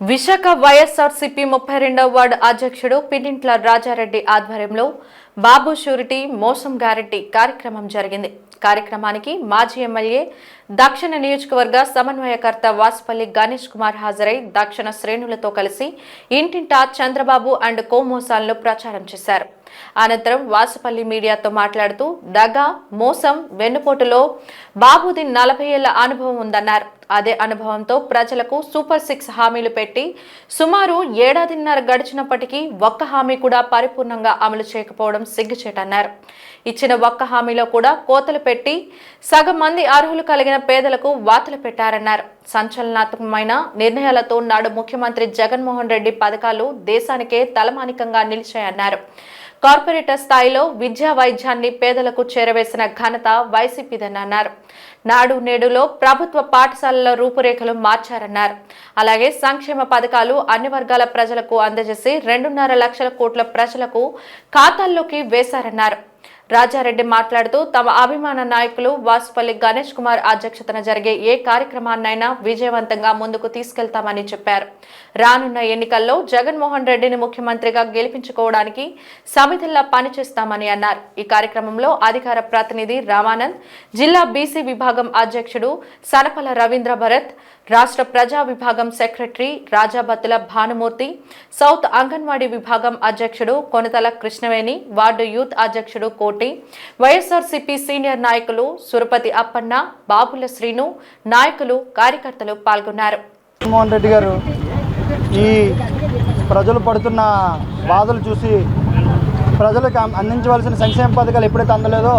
విశాఖ వైఎస్ఆర్సీపీ ముప్పై రెండవ వార్డు అధ్యక్షుడు పిన్నింట్ల రాజారెడ్డి ఆధ్వర్యంలో బాబు షూరిటీ మోసం గ్యారెంటీ కార్యక్రమం జరిగింది. కార్యక్రమానికి మాజీ ఎమ్మెల్యే దక్షిణ నియోజకవర్గ సమన్వయకర్త వాసుపల్లి గణేష్ కుమార్ హాజరై దక్షిణ శ్రేణులతో కలిసి ఇంటింటా చంద్రబాబు అండ్ కోమోసాలను ప్రచారం చేశారు. అనంతరం వాసుపల్లి మీడియాతో మాట్లాడుతూ దగా మోసం వెన్నుపోటులో బాబుది నలభై ఏళ్ళ అనుభవం ఉందన్నారు. అదే అనుభవంతో ప్రజలకు సూపర్ సిక్స్ హామీలు పెట్టి సుమారు ఏడాదిన్నర గడిచినప్పటికీ ఒక్క హామీ కూడా పరిపూర్ణంగా అమలు చేయకపోవడం సిగ్గుచేటన్నారు. ఇచ్చిన ఒక్క హామీలో కూడా కోతలు పెట్టి సగం మంది అర్హులు కలిగిన పేదలకు వాతలు పెట్టారన్నారు. సంచలనాత్మకమైన నిర్ణయాలతో నాడు ముఖ్యమంత్రి జగన్మోహన్ రెడ్డి పథకాలు దేశానికే తలమానికంగా నిలిచాయన్నారు. కార్పొరేటర్ స్థాయిలో విద్యా వైద్యాన్ని పేదలకు చేరవేసిన ఘనత వైసీపీదన్నారు నాడు నేడులో ప్రభుత్వ పాఠశాలల రూపురేఖలు మార్చారన్నారు. అలాగే సంక్షేమ పథకాలు అన్ని వర్గాల ప్రజలకు అందజేసి రెండున్నర లక్షల కోట్ల ప్రజలకు ఖాతాల్లోకి వేశారన్నారు. రాజారెడ్డి మాట్లాడుతూ తమ అభిమాన నాయకులు వాసుపల్లి గణేష్ కుమార్ అధ్యక్షతన జరిగే ఏ కార్యక్రమాన్నైనా విజయవంతంగా ముందుకు తీసుకెళ్తామని చెప్పారు. రానున్న ఎన్నికల్లో జగన్మోహన్ రెడ్డిని ముఖ్యమంత్రిగా గెలిపించుకోవడానికి సమితిల్లా పనిచేస్తామని అన్నారు. ఈ కార్యక్రమంలో అధికార ప్రతినిధి రామానంద్ జిల్లా బీసీ విభాగం అధ్యక్షుడు సనపల రవీంద్ర భరత్ రాష్ట్ర ప్రజా విభాగం సెక్రటరీ రాజాబత్తుల భానుమూర్తి సౌత్ అంగన్వాడీ విభాగం అధ్యక్షుడు కొనతల కృష్ణవేణి వార్డు యూత్ అధ్యక్షుడు కోట్ వైఎస్ఆర్సీపీ సీనియర్ నాయకులు సురపతి అప్పన్న బాబుల శ్రీను నాయకులు కార్యకర్తలు పాల్గొన్నారు. జగన్మోహన్ రెడ్డి గారు ఈ ప్రజలు పడుతున్న బాధలు చూసి ప్రజలకు అందించవలసిన సంక్షేమ పథకాలు ఎప్పుడైతే అందలేదో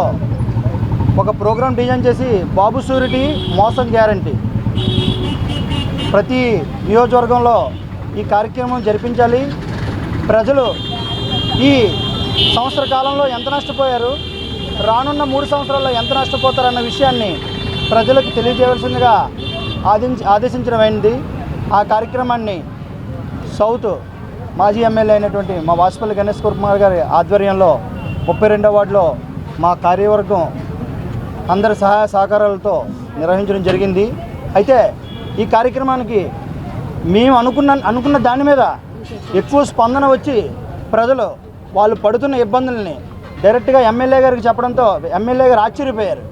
ఒక ప్రోగ్రాం డిజైన్ చేసి బాబు సూరిటీ మోసం గ్యారంటీ. ప్రతి నియోజకవర్గంలో ఈ కార్యక్రమం జరిపించాలి. ప్రజలు ఈ సంవత్సర కాలంలో ఎంత నష్టపోయారు? రానున్న మూడు సంవత్సరాల్లో ఎంత నష్టపోతారన్న విషయాన్ని ప్రజలకు తెలియజేయవలసిందిగా ఆదించి ఆదేశించడమైంది ఆ కార్యక్రమాన్ని సౌత్ మాజీ ఎమ్మెల్యే అయినటువంటి మా వాసుపల్లి గణేష్ కుమార్ గారి ఆధ్వర్యంలో ముప్పై రెండో వార్డులో మా కార్యవర్గం అందరి సహాయ సహకారాలతో నిర్వహించడం జరిగింది. అయితే ఈ కార్యక్రమానికి మేము అనుకున్న అనుకున్న దాని మీద ఎక్కువ స్పందన వచ్చి ప్రజలు వాళ్ళు పడుతున్న ఇబ్బందుల్ని డైరెక్ట్గా ఎమ్మెల్యే గారికి చెప్పడంతో ఎమ్మెల్యే గారు ఆశ్చర్యపోయారు.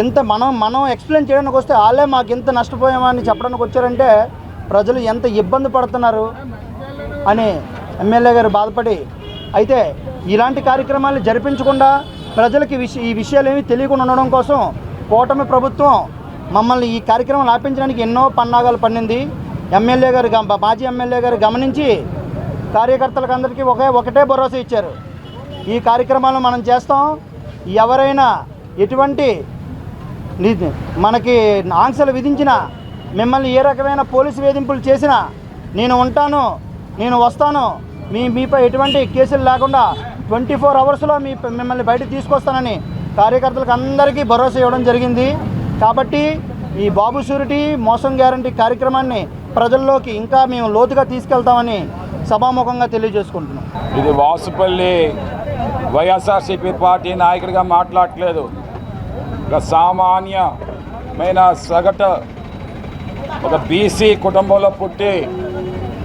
ఇంత మనం మనం ఎక్స్ప్లెయిన్ చేయడానికి వస్తే వాళ్ళే మాకు ఇంత నష్టపోయామని చెప్పడానికి వచ్చారంటే ప్రజలు ఎంత ఇబ్బంది పడుతున్నారు అని ఎమ్మెల్యే గారు బాధపడి అయితే ఇలాంటి కార్యక్రమాలు జరిపించకుండా ప్రజలకి విష ఈ విషయాలు ఏమీ తెలియకుండా ఉండడం కోసం కూటమి ప్రభుత్వం మమ్మల్ని ఈ కార్యక్రమం ఆపించడానికి ఎన్నో పన్నాగాలు పన్నింది. ఎమ్మెల్యే గారు మాజీ ఎమ్మెల్యే గారు గమనించి కార్యకర్తలకు అందరికీ ఒకే ఒకటే భరోసా ఇచ్చారు. ఈ కార్యక్రమాలను మనం చేస్తాం. ఎవరైనా ఎటువంటి మనకి ఆంక్షలు విధించిన మిమ్మల్ని ఏ రకమైన పోలీసు వేధింపులు చేసినా నేను ఉంటాను నేను వస్తాను మీ మీపై ఎటువంటి కేసులు లేకుండా ట్వంటీ ఫోర్ అవర్స్లో మీ మిమ్మల్ని బయట తీసుకొస్తానని కార్యకర్తలకు అందరికీ భరోసా ఇవ్వడం జరిగింది. కాబట్టి ఈ బాబు షూరిటీ మోసం గ్యారంటీ కార్యక్రమాన్ని ప్రజల్లోకి ఇంకా మేము లోతుగా తీసుకెళ్తామని సభాముఖంగా తెలియజేసుకుంటున్నాం. ఇది వాసుపల్లి వైఎస్ఆర్సీపీ పార్టీ నాయకుడిగా మాట్లాడట్లేదు. ఒక సామాన్యమైన సగటు ఒక బీసీ కుటుంబంలో పుట్టి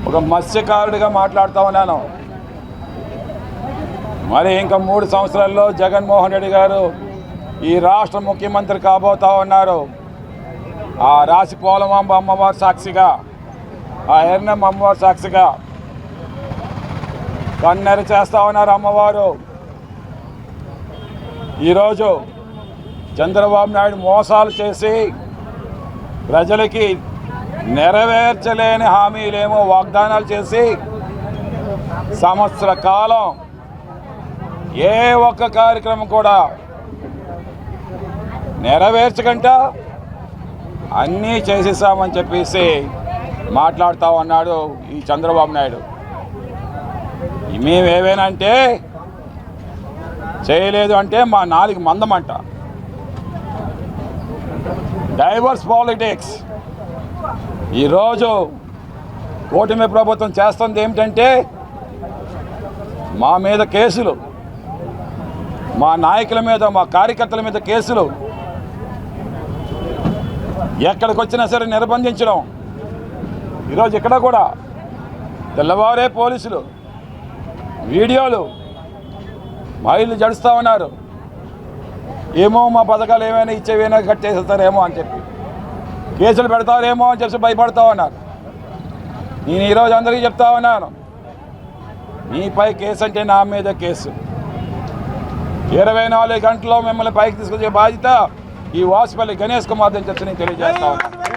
ఒక మత్స్యకారుడిగా మాట్లాడుతూ ఉన్నాను. మరి ఇంకా మూడు సంవత్సరాల్లో జగన్మోహన్ రెడ్డి గారు ఈ రాష్ట్ర ముఖ్యమంత్రి కాబోతా ఉన్నారు. ఆ రాశి పోలమాంబ అమ్మవారి సాక్షిగా ఆ ఎర్నమ్మ అమ్మవారి సాక్షిగా కన్నెర చేస్తా ఉన్నారు అమ్మవారు. ఈరోజు చంద్రబాబు నాయుడు మోసాలు చేసి ప్రజలకి నెరవేర్చలేని హామీలేమో వాగ్దానాలు చేసి సంవత్సర కాలం ఏ ఒక్క కార్యక్రమం కూడా నెరవేర్చకంట అన్నీ చేసేసామని చెప్పేసి మాట్లాడుతూ ఉన్నాడు ఈ చంద్రబాబు నాయుడు. మేము ఏవైనా అంటే చేయలేదు అంటే మా నాలుగు మందమంట. డైవర్స్ పాలిటిక్స్ ఈరోజు కూటమి ప్రభుత్వం చేస్తుంది ఏమిటంటే మా మీద కేసులు మా నాయకుల మీద మా కార్యకర్తల మీద కేసులు. ఎక్కడికి వచ్చినా సరే నిర్బంధించడం. ఈరోజు ఇక్కడ కూడా తెల్లవారే పోలీసులు వీడియోలు మహిళలు జడుస్తూ ఉన్నారు. ఏమో మా పథకాలు ఏమైనా ఇచ్చేవైనా కట్ చేసేస్తారేమో అని చెప్పి. కేసులు పెడతారేమో అని చెప్పి భయపడతా ఉన్నారు. నేను ఈరోజు అందరికీ చెప్తా ఉన్నాను. నీపై కేసు అంటే నా మీద కేసు. ఇరవై నాలుగు గంటల్లో మిమ్మల్ని పైకి తీసుకొచ్చే బాధ్యత ఈ వాసుపల్లి గణేష్ కుమార్ అని చెప్పి నేను తెలియజేస్తా ఉన్నాను.